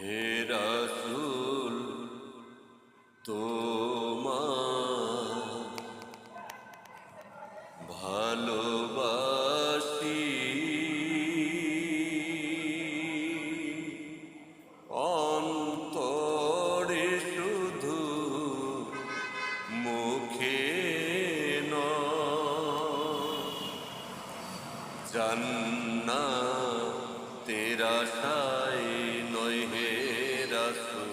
হে রাসূল তোমার ভালোবাসি। অন্তরে শুধু মুখে জান্না তেরা হে রাসূল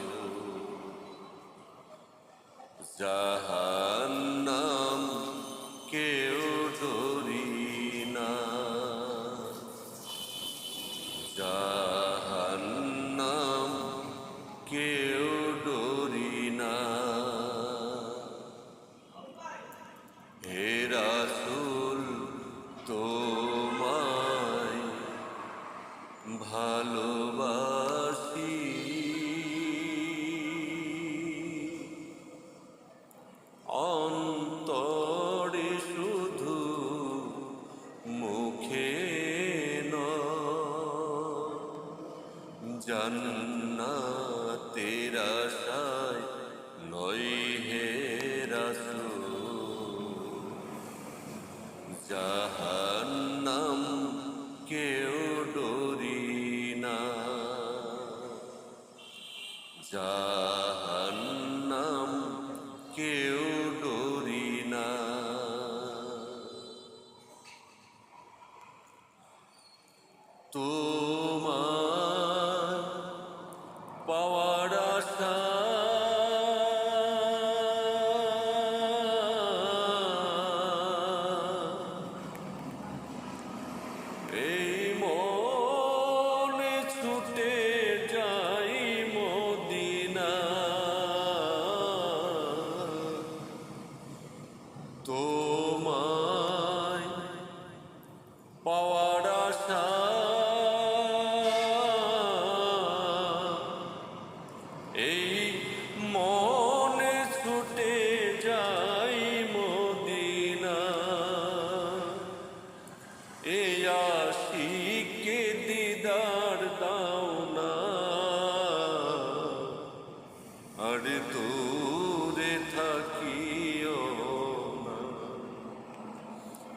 জান্নাতের আশায় নয় হে রাসূল। জাহান্নাম কেউ ডরি না। জাহান্নাম কেউ ডরি না। তোমার তোমায় পাওয়ার আশা। এই মনে ছুটে যাই মদিনা। এ আশিকে দিদার দাও না। আর দূরে থাকিও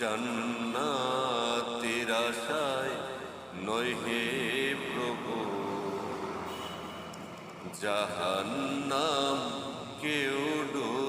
জান্নাতের আশায় নয় হে প্রভু। জাহান্নাম কেউ ডোরে